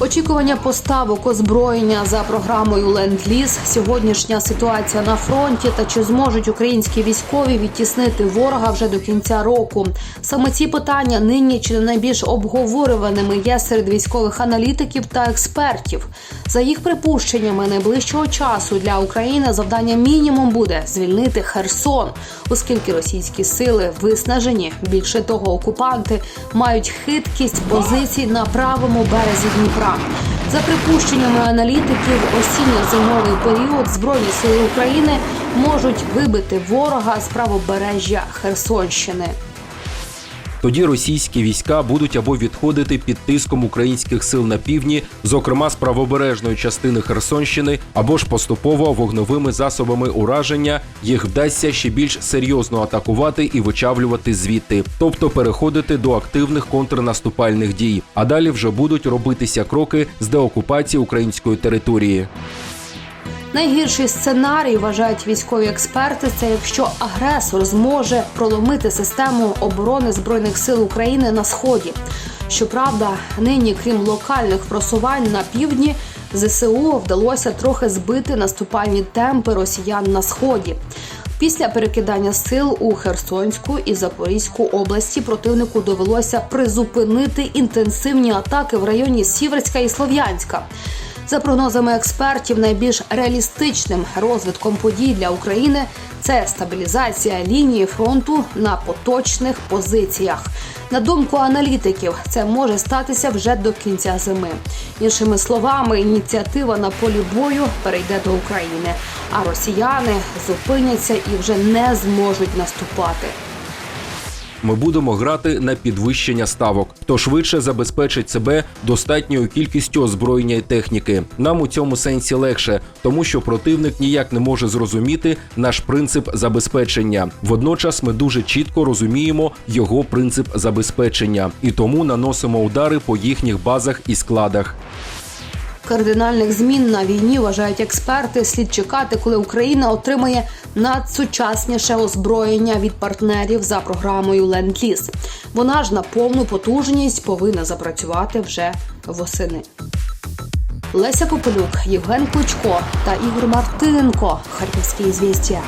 Очікування поставок озброєння за програмою Ленд-Ліз, сьогоднішня ситуація на фронті та чи зможуть українські військові відтіснити ворога вже до кінця року. Саме ці питання нині чи не найбільш обговорюваними є серед військових аналітиків та експертів. За їх припущеннями, найближчого часу для України завдання мінімум буде звільнити Херсон, оскільки російські сили виснажені. Більше того, окупанти мають хиткість позицій на правому березі Дніпра. За припущеннями аналітиків, осінньо-зимовий період збройні сили України можуть вибити ворога з правобережжя Херсонщини. Тоді російські війська будуть або відходити під тиском українських сил на півдні, зокрема з правобережної частини Херсонщини, або ж поступово вогновими засобами ураження їх вдасться ще більш серйозно атакувати і вичавлювати звідти, тобто переходити до активних контрнаступальних дій. А далі вже будуть робитися кроки з деокупації української території. Найгірший сценарій вважають військові експерти. Це якщо агресор зможе проломити систему оборони збройних сил України на сході. Щоправда, нині, крім локальних просувань на півдні, ЗСУ вдалося трохи збити наступальні темпи росіян на сході. Після перекидання сил у Херсонську і Запорізьку області противнику довелося призупинити інтенсивні атаки в районі Сіверська і Слов'янська. За прогнозами експертів, найбільш реалістичним розвитком подій для України це стабілізація лінії фронту на поточних позиціях. На думку аналітиків, це може статися вже до кінця зими. Іншими словами, ініціатива на полі бою перейде до України, а росіяни зупиняться і вже не зможуть наступати. Ми будемо грати на підвищення ставок. Хто швидше забезпечить себе достатньою кількістю озброєння і техніки. Нам у цьому сенсі легше, тому що противник ніяк не може зрозуміти наш принцип забезпечення. Водночас ми дуже чітко розуміємо його принцип забезпечення і тому наносимо удари по їхніх базах і складах. Кардинальних змін на війні вважають експерти. Слід чекати, коли Україна отримає надсучасніше озброєння від партнерів за програмою Ленд-Ліз. Вона ж на повну потужність повинна запрацювати вже восени. Леся Попелюк, Євген Кличко та Ігор Мартиненко. Харківські звістя.